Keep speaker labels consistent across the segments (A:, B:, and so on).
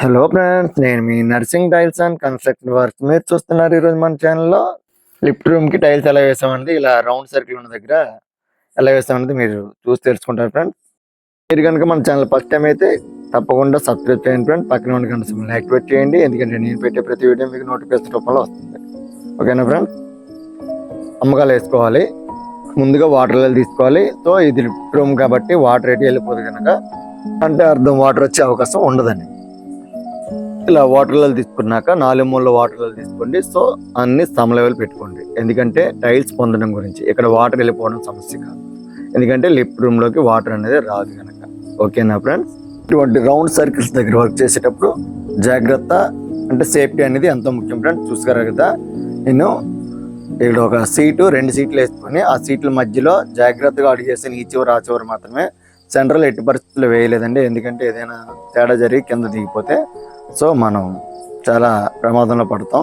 A: Hello friends నేను మీ Narsing tiles and construction work మీరు చూస్తున్నారు ఈరోజు మన ఛానల్లో లిఫ్ట్ రూమ్కి టైల్స్ ఎలా వేసామండి ఇలా రౌండ్ సర్కిల్ ఉన్న దగ్గర ఎలా వేసామన్నది మీరు చూసి తెలుసుకుంటారు ఫ్రెండ్స్ మీరు కనుక మన ఛానల్ ఫస్ట్ టైం అయితే తప్పకుండా సబ్స్క్రైబ్ చేయండి ఫ్రెండ్స్ పక్కన ఉన్న గంట సింబల్ యాక్టివేట్ చేయండి ఎందుకంటే నేను పెట్టే ప్రతి వీడియో మీకు నోటిఫికేషన్ రూపంలో వస్తుంది. ఓకేనా ఫ్రెండ్స్ అమ్మకాలు వేసుకోవాలి ముందుగా వాటర్ లెవెల్ తీసుకోవాలి. సో ఇది లిఫ్ట్ రూమ్ కాబట్టి వాటర్ ఎటు వెళ్ళిపోదు కనుక అంటే అర్థం వాటర్ వచ్చే అవకాశం ఉండదండి. ఇలా వాటర్లలో తీసుకున్నాక నాలుగు మూల వాటర్లలో తీసుకోండి. సో అన్ని సమ లెవెల్ పెట్టుకోండి. ఎందుకంటే టైల్స్ పొందడం గురించి. ఇక్కడ వాటర్ వెళ్ళిపోవడం సమస్య కాదు. ఎందుకంటే లిఫ్ట్ రూమ్లోకి వాటర్ అనేది రాదు కనుక ఓకేనా ఫ్రెండ్స్? ఇటువంటి రౌండ్ సర్కిల్స్ దగ్గర వర్క్ చేసేటప్పుడు జాగ్రత్త అంటే సేఫ్టీ అనేది ఎంతో ముఖ్యం ఫ్రెండ్స్. చూసుకోరు కదా? నేను ఇక్కడ ఒక సీటు రెండు సీట్లు వేసుకొని ఆ సీట్ల మధ్యలో జాగ్రత్తగా అడుగు చేసిన ఈ చివరి ఆ చివరి మాత్రమే. సెంట్రల్ ఎట్టి పరిస్థితుల్లో వేయలేదండి. ఎందుకంటే ఏదైనా తేడా జరిగి కింద దిగిపోతే సో మనం చాలా ప్రమాదంలో పడతాం.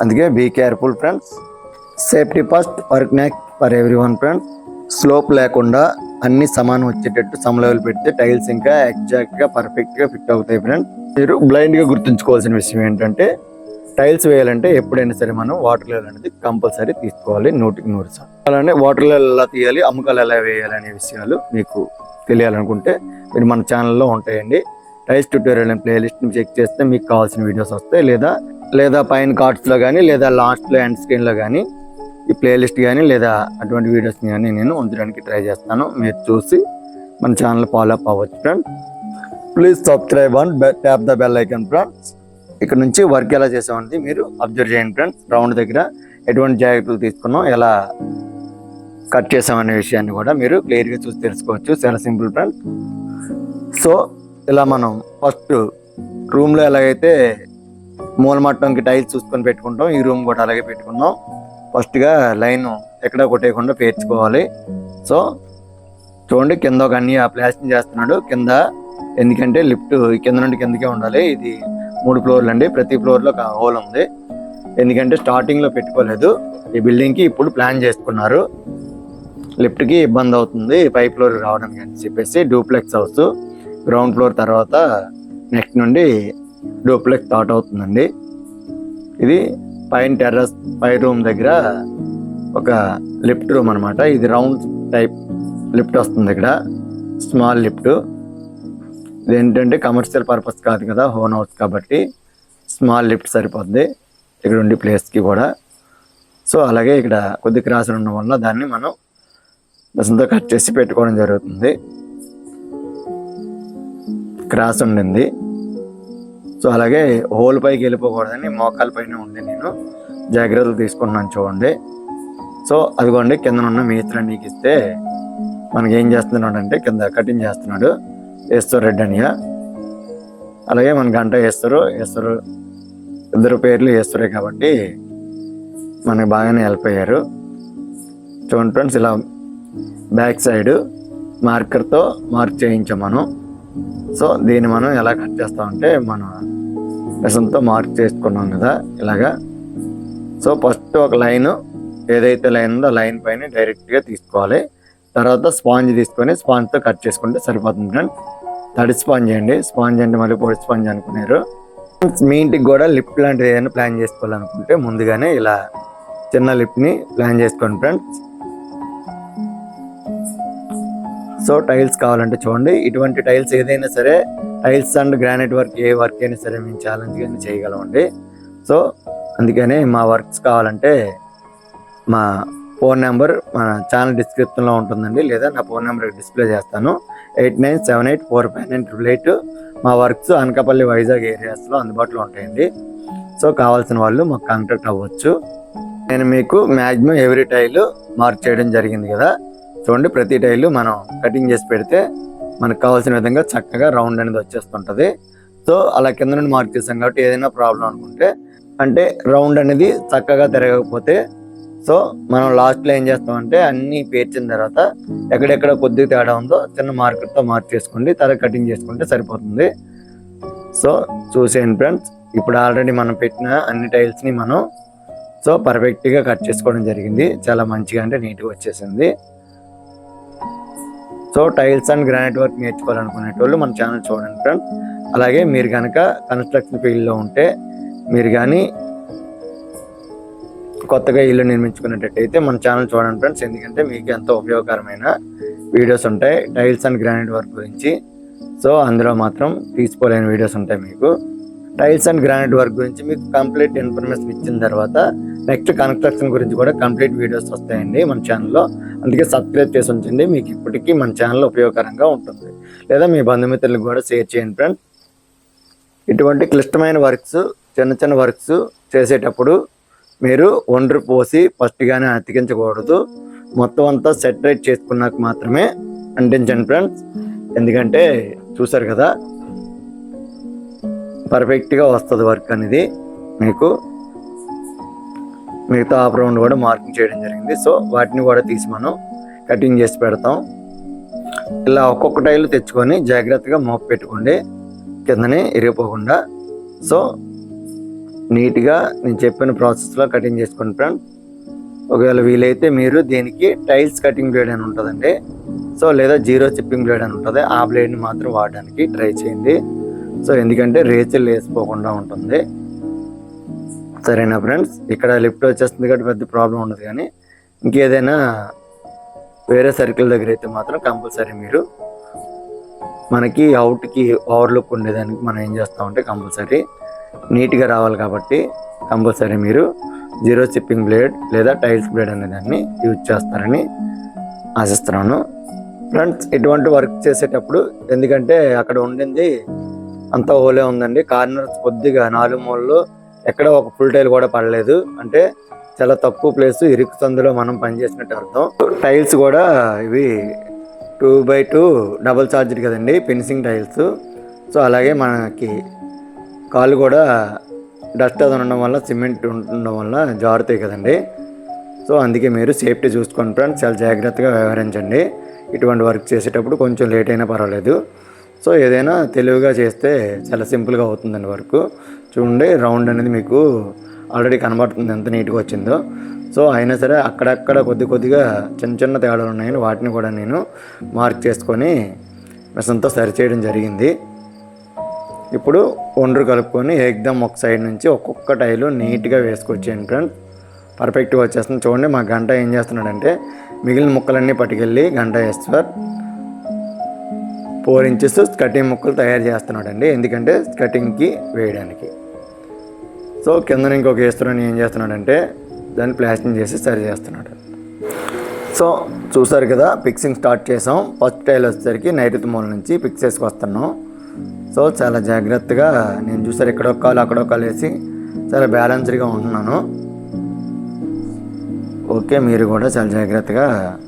A: అందుకే be careful friends safety first work next for everyone friends slope లేకుండా అన్ని సమానం వచ్చేటట్టు సమ లెవెల్ పెడితే టైల్స్ ఇంకా ఎగ్జాక్ట్గా పర్ఫెక్ట్గా ఫిట్ అవుతాయి ఫ్రెండ్స్ మీరు బ్లైండ్గా గుర్తుంచుకోవాల్సిన విషయం ఏంటంటే టైల్స్ వేయాలంటే ఎప్పుడైనా సరే మనం వాటర్ లెవెల్ అనేది కంపల్సరీ తీసుకోవాలి నూటికి నూరు సార్ అలానే వాటర్ లెవెల్ ఎలా తీయాలి అమ్మకాలు ఎలా వేయాలి అనే విషయాలు మీకు తెలియాలనుకుంటే మీరు మన ఛానల్లో ఉంటాయండి. టైస్ ట్యూటోరియల్ అనే ప్లేలిస్ట్ చెక్ చేస్తే మీకు కావాల్సిన వీడియోస్ వస్తాయి. లేదా లేదా పైన కార్డ్స్లో కానీ లేదా లాస్ట్లో ఎండ్ స్క్రీన్లో కానీ ఈ ప్లేలిస్ట్ కానీ లేదా అటువంటి వీడియోస్ కానీ నేను ఉంచడానికి ట్రై చేస్తాను. మీరు చూసి మన ఛానల్ ఫాలో అప్ అవ్వచ్చు friends please subscribe and tap the bell icon friends ఇక్కడ నుంచి వర్క్ ఎలా చేసామంటే మీరు అబ్జర్వ్ చేయండి ఫ్రెండ్స్ రౌండ్ దగ్గర ఎటువంటి జాగ్రత్తలు తీసుకున్నాం ఎలా కట్ చేసామనే విషయాన్ని కూడా మీరు క్లియర్గా చూసి తెలుసుకోవచ్చు. చాలా సింపుల్ ఫ్రెండ్స్ సో ఇలా మనం ఫస్ట్ రూమ్లో ఎలాగైతే మూలమట్టంకి టైల్స్ చూసుకొని పెట్టుకుంటాం ఈ రూమ్ కూడా అలాగే పెట్టుకున్నాం. ఫస్ట్గా లైన్ ఎక్కడ కొట్టేయకుండా పేర్చుకోవాలి. సో చూడండి కింద ఒక అన్ని ప్లాస్టింగ్ చేస్తున్నాడు. కింద ఎందుకంటే లిఫ్ట్ కింద నుండి కిందకే ఉండాలి. ఇది మూడు ఫ్లోర్లు అండి. ప్రతి ఫ్లోర్లో ఒక హోల్ ఉంది. ఎందుకంటే స్టార్టింగ్లో పెట్టుకోలేదు. ఈ బిల్డింగ్కి ఇప్పుడు ప్లాన్ చేసుకున్నారు. లిఫ్ట్కి ఇబ్బంది అవుతుంది. పై ఫ్లోర్ రావడానికి అని చెప్పేసి డూప్లెక్స్ హౌస్ గ్రౌండ్ ఫ్లోర్ తర్వాత నెక్స్ట్ నుండి డూప్లెక్స్ స్టార్ట్ అవుతుందండి. ఇది పైన టెర్రస్ పై రూమ్ దగ్గర ఒక లిఫ్ట్ రూమ్ అన్నమాట. ఇది రౌండ్ టైప్ లిఫ్ట్ వస్తుంది ఇక్కడ. స్మాల్ లిఫ్ట్ ఇది ఏంటంటే కమర్షియల్ పర్పస్ కాదు కదా హోన్ హౌస్ కాబట్టి స్మాల్ లిఫ్ట్ సరిపోద్ది ఇక్కడ ఉండే ప్లేస్కి కూడా. సో అలాగే ఇక్కడ కొద్ది క్రాసులు ఉండడం వల్ల దాన్ని మనం బసంతో కట్ చేసి పెట్టుకోవడం జరుగుతుంది. క్రాస్ ఉండింది. సో అలాగే హోల్ పైకి వెళ్ళిపోకూడదని మోకాల పైన ఉంది నేను. జాగ్రత్తలు తీసుకుంటున్నాను చూడండి. సో అదిగోండి కింద ఉన్న మేస్త్రి నీకు ఇస్తే మనకి ఏం చేస్తున్నాడు అంటే కింద కటింగ్ చేస్తున్నాడు. వేస్తారు రెడ్ అనియా అలాగే మన గంట వేస్తారు వేస్తారు ఇద్దరు పేర్లు వేస్తారే కాబట్టి మనకి బాగానే హెల్ప్ అయ్యారు. చూడండి ఫ్రెండ్స్ ఇలా బ్యాక్ సైడ్ మార్కర్తో మార్క్ చేయించాం మనం సో దీన్ని మనం ఎలా కట్ చేస్తామంటే మన బెసంతో మార్క్ చేసుకున్నాం కదా ఇలాగా. సో ఫస్ట్ ఒక లైను ఏదైతే లైన్ ఉందో లైన్ పైన డైరెక్ట్గా తీసుకోవాలి. తర్వాత స్పాంజ్ తీసుకొని స్పాంజ్తో కట్ చేసుకుంటే సరిపోతుంది ఫ్రెండ్స్ తడి స్పాంజ్ అండి. స్పాంజ్ అంటే మళ్ళీ పొడి స్పాంజ్ అనుకున్నారు. మీ ఇంటికి కూడా లిప్ లాంటిది ఏదైనా ప్లాన్ చేసుకోవాలనుకుంటే ముందుగానే ఇలా చిన్న లిప్ని ప్లాన్ చేసుకోండి ఫ్రెండ్స్. సో టైల్స్ కావాలంటే చూడండి. ఇటువంటి టైల్స్ ఏదైనా సరే టైల్స్ అండ్ గ్రానైట్ వర్క్ ఏ వర్క్ అయినా సరే మేము ఛాలెంజ్ కానీ చేయగలమండి. సో అందుకని మా వర్క్స్ కావాలంటే మా ఫోన్ నెంబర్ మన ఛానల్ డిస్క్రిప్షన్లో ఉంటుందండి. లేదా నా ఫోన్ నెంబర్ డిస్ప్లే చేస్తాను. Eight nine seven eight four five nine triple eight మా వర్క్స్ అనకాపల్లి వైజాగ్ ఏరియాస్లో అందుబాటులో ఉంటాయండి. సో కావాల్సిన వాళ్ళు మాకు కాంటాక్ట్ అవ్వచ్చు. నేను మీకు మ్యాక్సిమం ఎవ్రీ టైల్ మార్క్ చేయడం జరిగింది కదా. చూడండి ప్రతి టైల్ మనం కటింగ్ చేసి పెడితే మనకు కావాల్సిన విధంగా చక్కగా రౌండ్ అనేది వచ్చేస్తుంటుంది. సో అలా కింద నుండి మార్క్ చేసాం కాబట్టి ఏదైనా ప్రాబ్లం అనుకుంటే అంటే రౌండ్ అనేది చక్కగా తిరగకపోతే సో మనం లాస్ట్లో ఏం చేస్తామంటే అన్ని పేర్చిన తర్వాత ఎక్కడెక్కడ కొద్దిగా తేడా ఉందో చిన్న మార్కెట్తో మార్క్ చేసుకోండి తర్వాత కటింగ్ చేసుకుంటే సరిపోతుంది. సో చూసేయండి ఫ్రెండ్స్ ఇప్పుడు ఆల్రెడీ మనం పెట్టిన అన్ని టైల్స్ని మనం సో పర్ఫెక్ట్గా కట్ చేసుకోవడం జరిగింది. చాలా మంచిగా అంటే నీట్గా వచ్చేసింది. So tiles and granite work నేర్చుకోవాలనుకునేటోళ్ళు మన ఛానల్ చూడండి ఫ్రెండ్స్ అలాగే మీరు కనుక కన్స్ట్రక్షన్ ఫీల్డ్లో ఉంటే మీరు కానీ కొత్తగా ఇల్లు నిర్మించుకునేటట్టయితే మన ఛానల్ చూడండి ఫ్రెండ్స్ ఎందుకంటే మీకు ఎంతో ఉపయోగకరమైన వీడియోస్ ఉంటాయి. టైల్స్ అండ్ గ్రానైట్ వర్క్ గురించి. సో అందులో మాత్రం తీసుకోలేని వీడియోస్ ఉంటాయి మీకు. టైల్స్ అండ్ గ్రానైట్ వర్క్ గురించి మీకు కంప్లీట్ ఇన్ఫర్మేషన్ ఇచ్చిన తర్వాత నెక్స్ట్ కన్స్ట్రక్షన్ గురించి కూడా కంప్లీట్ వీడియోస్ వస్తాయండి మన ఛానల్లో. అందుకే సబ్స్క్రైబ్ చేసి ఉంచండి. మీకు ఇప్పటికీ మన ఛానల్ ఉపయోగకరంగా ఉంటుంది. లేదా మీ బంధుమిత్రులకు కూడా షేర్ చేయండి ఫ్రెండ్స్. ఇటువంటి క్లిష్టమైన వర్క్స్ చిన్న చిన్న వర్క్స్ చేసేటప్పుడు మీరు ఒండ్రు పోసి ఫస్ట్గానే అతికించకూడదు. మొత్తం అంతా సెటరేట్ చేసుకున్నాక మాత్రమే అంటించండి ఫ్రెండ్స్. ఎందుకంటే చూసారు కదా పర్ఫెక్ట్గా వస్తుంది వర్క్ అనేది మీకు మిగతా ఆఫ్ రౌండ్ కూడా మార్కింగ్ చేయడం జరిగింది. సో వాటిని కూడా తీసి మనం కటింగ్ చేసి పెడతాం. ఇలా ఒక్కొక్క టైల్ తెచ్చుకొని జాగ్రత్తగా మోపు పెట్టుకోండి. కిందనే ఇరిగిపోకుండా. సో నీట్గా నేను చెప్పిన ప్రాసెస్లో కటింగ్ చేసుకోండి ఫ్రెండ్ ఒకవేళ వీలైతే మీరు దీనికి టైల్స్ కటింగ్ బ్లేడ్ అని ఉంటుందండి. సో లేదా జీరో చిప్పింగ్ బ్లేడ్ అని ఉంటుంది. ఆ బ్లేడ్ని మాత్రం వాడడానికి ట్రై చేయండి. సో ఎందుకంటే రేచల్ వేసిపోకుండా ఉంటుంది. సరేనా ఫ్రెండ్స్? ఇక్కడ లిఫ్ట్ వచ్చేస్తుంది కాబట్టి పెద్ద ప్రాబ్లం ఉండదు కానీ ఇంకేదైనా వేరే సర్కిల్ దగ్గర అయితే మాత్రం కంపల్సరీ మీరు మనకి అవుట్కి ఓవర్లుక్ ఉండేదానికి మనం ఏం చేస్తామంటే కంపల్సరీ నీట్గా రావాలి కాబట్టి కంపల్సరీ మీరు జీరో చిప్పింగ్ బ్లేడ్ లేదా టైల్స్ బ్లేడ్ అనే దాన్ని యూజ్ చేస్తారని ఆశిస్తున్నాను. ఫ్రెండ్స్ ఇటువంటి వర్క్ చేసేటప్పుడు ఎందుకంటే అక్కడ ఉండింది అంతా ఓలే ఉందండి. కార్నర్స్ కొద్దిగా నాలుగు మూలలో. ఎక్కడ ఒక ఫుల్ టైల్ కూడా పడలేదు. అంటే చాలా తక్కువ ప్లేస్ ఇరుకు తందులో మనం పనిచేసినట్టు అర్థం. టైల్స్ కూడా ఇవి two by two double charger కదండి ఫినిషింగ్ టైల్స్ సో అలాగే మనకి కాలు కూడా డస్ట్ అది ఉండడం వల్ల సిమెంట్ ఉండడం వల్ల జారుతాయి కదండి. సో అందుకే మీరు సేఫ్టీ చూసుకోండి ఫ్రెండ్స్ చాలా జాగ్రత్తగా వ్యవహరించండి. ఇటువంటి వర్క్ చేసేటప్పుడు కొంచెం లేట్ అయినా పర్వాలేదు. సో ఏదైనా తెలివిగా చేస్తే చాలా సింపుల్గా అవుతుందండి వర్క్. చూడండి రౌండ్ అనేది మీకు ఆల్రెడీ కనబడుతుంది ఎంత నీట్గా వచ్చిందో. సో అయినా సరే అక్కడక్కడ కొద్ది కొద్దిగా చిన్న చిన్న తేడాలు ఉన్నాయని వాటిని కూడా నేను మార్క్ చేసుకొని మిషన్తో సరిచేయడం జరిగింది. ఇప్పుడు ఒండ్రు కలుపుకొని ఎగ్దమ్ ఒక సైడ్ నుంచి ఒక్కొక్క టైలు నీట్గా వేసుకొచ్చేయండి ఫ్రెండ్స్. పర్ఫెక్ట్గా వచ్చేస్తుంది. చూడండి మా గంట ఏం చేస్తున్నాడంటే మిగిలిన ముక్కలన్నీ పట్టుకెళ్ళి గంట వేస్తారు. ఫోర్ ఇంచెస్ కటింగ్ ముక్కలు తయారు చేస్తున్నాడండి. ఎందుకంటే కటింగ్కి వేయడానికి. సో కింద ఇంకొక వేస్తున్నాను ఏం చేస్తున్నాడంటే దాన్ని ప్లాస్టింగ్ చేసి సరి చేస్తున్నాడు. సో చూసారు కదా ఫిక్సింగ్ స్టార్ట్ చేసాం. ఫస్ట్ టైల్ వచ్చేసరికి నైరుతి మూల నుంచి ఫిక్స్ చేసుకొస్తున్నాం. సో చాలా జాగ్రత్తగా నేను చూసారు ఇక్కడ ఒక కాలు అక్కడ కాలు వేసి చాలా బ్యాలెన్స్డ్గా ఉంటున్నాను. ఓకే మీరు కూడా చాలా జాగ్రత్తగా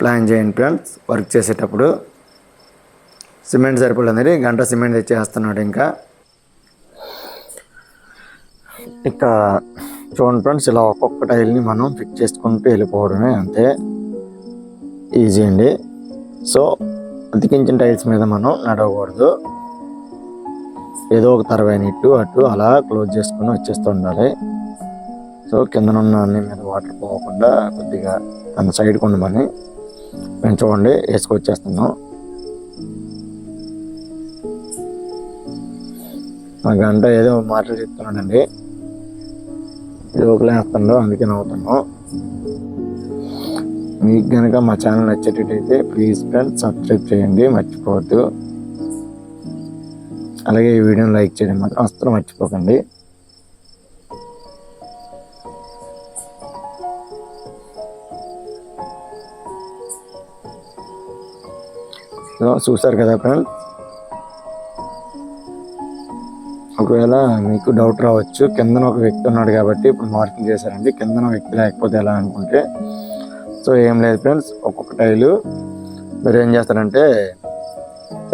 A: ప్లాన్ చేయండి ఫ్రెండ్స్. వర్క్ చేసేటప్పుడు సిమెంట్ సరిపడలేదు గంట సిమెంట్ తెచ్చేస్తున్నాడు ఇంకా. ఇక చూడండి ఫ్రెండ్స్ ఇలా ఒక్కొక్క టైల్ని మనం ఫిక్స్ చేసుకుంటూ వెళ్ళిపోవడమే అంతే. ఈజీ అండి. సో అతికించిన టైల్స్ మీద మనం నడవకూడదు. ఏదో ఒక తరవైన ఇటు అటు అలా క్లోజ్ చేసుకుని వచ్చేస్తూ ఉండాలి. సో కిందనున్న అన్ని మీద వాటర్ పోకుండా కొద్దిగా తన సైడ్ కొండమని పెంచుకోండి వేసుకొచ్చేస్తున్నాం. మా గంట ఏదో మాటలు చెప్తున్నాడండి. జోకులు వేస్తుండో అందుకే నవ్వుతున్నాం. మీకు కనుక మా ఛానల్ నచ్చేటట్టయితే ప్లీజ్ ఫ్రెండ్స్ సబ్స్క్రైబ్ చేయండి మర్చిపోవద్దు. అలాగే ఈ వీడియోని లైక్ చేయడం మాత్రం అస్సలు మర్చిపోకండి. చూసారు కదా ఫ్రెండ్స్ ఒకవేళ మీకు డౌట్ రావచ్చు కిందన ఒక వ్యక్తి ఉన్నాడు కాబట్టి ఇప్పుడు మార్కింగ్ చేశారండి. కిందన వ్యక్తి లేకపోతే ఎలా అనుకుంటే సో ఏం లేదు ఫ్రెండ్స్ ఒక్కొక్క టైలు మీరు ఏం చేస్తారంటే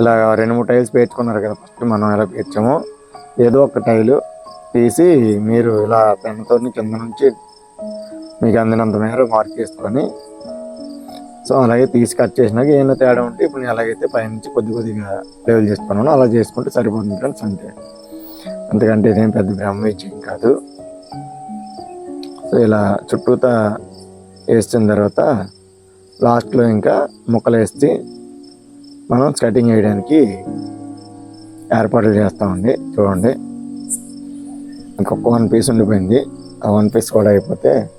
A: ఇలా రెండు మూడు టైల్స్ పేర్చుకున్నారు కదా ఫస్ట్ మనం ఎలా పేర్చామో ఏదో ఒక టైలు తీసి మీరు ఇలా పెన్తో కింద నుంచి మీకు అందినంత మేర మార్క్ చేసుకొని సో అలాగే తీసి కట్ చేసినాక ఏమైనా తేడా ఉంటే ఇప్పుడు నేను ఎలాగైతే పైనుంచి కొద్ది కొద్దిగా లెవెల్ చేసుకున్నాను. అలా చేసుకుంటే సరిపోతుంది ఫ్రెండ్స్ అంతే. అంతకంటే ఇదేం పెద్ద బ్రహ్మవిజయం కాదు. సో ఇలా చుట్టూతా వేసిన తర్వాత లాస్ట్లో ఇంకా ముక్కలు వేసి మనం స్కటింగ్ వేయడానికి ఏర్పాట్లు చేస్తామండి చూడండి. ఇంకొక వన్ పీస్ ఉండిపోయింది. ఆ వన్ పీస్ కూడా అయిపోతే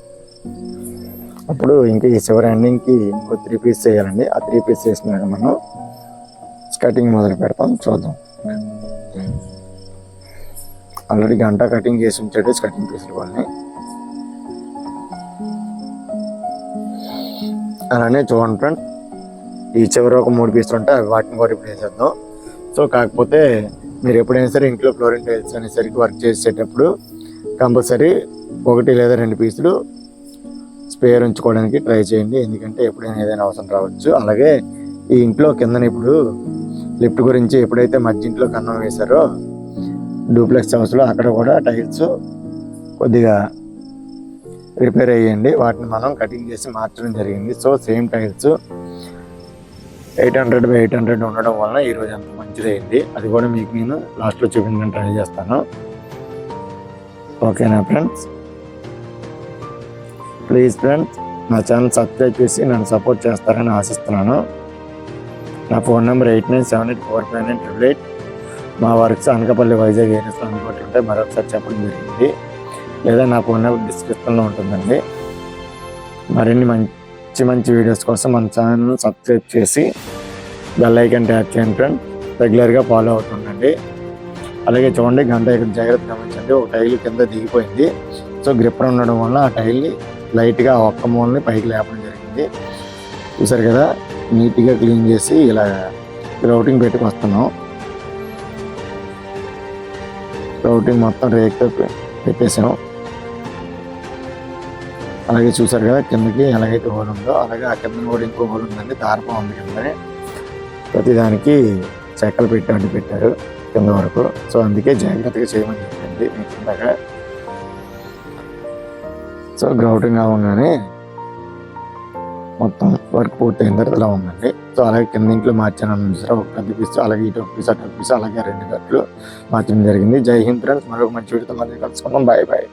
A: అప్పుడు ఇంకా ఈ చివరి ఎండింగ్కి ఇంకో త్రీ పీస్ చేయాలండి. ఆ త్రీ పీస్ చేసినాక మనం కటింగ్ మొదలు పెడతాం. చూద్దాం. ఆల్రెడీ గంట కటింగ్ చేసి ఉంచాడు. కటింగ్ పీసులు వాళ్ళని. అలానే చూడండి ఫ్రెండ్ ఈ చివరి ఒక మూడు పీసులు ఉంటే అవి వాటిని కూడా ఇప్పుడు వేసేద్దాం సో కాకపోతే మీరు ఎప్పుడైనా సరే ఇంట్లో ఫ్లోరింగ్ టైల్స్ అనేసరికి వర్క్ చేసేటప్పుడు కంపల్సరీ ఒకటి లేదా రెండు పీసులు స్పేర్ ఉంచుకోవడానికి ట్రై చేయండి. ఎందుకంటే ఎప్పుడైనా ఏదైనా అవసరం రావచ్చు. అలాగే ఈ ఇంట్లో కిందన ఇప్పుడు లిఫ్ట్ గురించి ఎప్పుడైతే మధ్య ఇంట్లో కన్నం వేశారో డూప్లెక్స్ హౌస్లో అక్కడ కూడా టైల్స్ కొద్దిగా రిపేర్ అయ్యండి. వాటిని మనం కటింగ్ చేసి మార్చడం జరిగింది. So same tiles eight hundred by eight hundred ఉండడం వలన ఈరోజు అంత మంచిదైంది. అది కూడా మీకు నేను లాస్ట్లో చూపించడానికి ట్రై చేస్తాను. ఓకేనా ఫ్రెండ్స్? ప్లీజ్ ఫ్రెండ్స్ నా ఛానల్ సబ్స్క్రైబ్ చేసి నన్ను సపోర్ట్ చేస్తారని ఆశిస్తున్నాను. నా phone number eight nine seven eight four five nine triple eight మా వర్క్స్ అనకపల్లి వైజాగ్ ఏరియాస్లో ఉంటే మరొకసారి చెప్పడం జరిగింది. లేదా నా ఫోన్ నెంబర్ డిస్క్రిప్షన్లో ఉంటుందండి. మరిన్ని మంచి మంచి వీడియోస్ కోసం మన ఛానల్ని సబ్స్క్రైబ్ చేసి బెల్ ఐకన్ ట్యాప్ చేయండి ఫ్రెండ్ రెగ్యులర్గా ఫాలో అవుతుండండి అలాగే చూడండి గంట ఇక్కడ జాగ్రత్త గమనించండి. ఒక టైల్ కింద దిగిపోయింది. సో గ్రిప్పర్ ఉండడం వల్ల ఆ టైల్ని లైట్గా ఒక్క మూలని పైకి లేపడం జరిగింది. చూసారు కదా? నీట్గా క్లీన్ చేసి ఇలా రౌటింగ్ పెట్టుకు వస్తున్నాం. రౌటింగ్ మొత్తం రేక్తో పెట్టేసాం. అలాగే చూసారు కదా? కిందకి ఎలాగైతే హోల్ ఉందో అలాగే ఆ కింద కూడా ఇంకో హోల్ ఉందండి. దారపం ఉంది కిందని. ప్రతిదానికి చెక్కలు పెట్టి అడ్డు పెట్టారు కింద వరకు. సో అందుకే జాగ్రత్తగా చేయమని చెప్పింది మీకు ఇందాక సో గ్రౌటింగ్ అవ్వగానే మొత్తం వర్క్ పూర్తయిన తర్వాత ఇలా ఉందండి. సో అలాగే కింద ఇంట్లో మార్చాను చూసారా ఒక పెద్ద పీస్ అలాగే ఇటు ఒక పీస్ అటు ఒక పీస్ అలాగే రెండు గట్లు మార్చడం జరిగింది. జై హింద్ ఫ్రెండ్స్ మరొక మంచి వీడియోతో మళ్ళీ కలుసుకుందాం. Bye bye.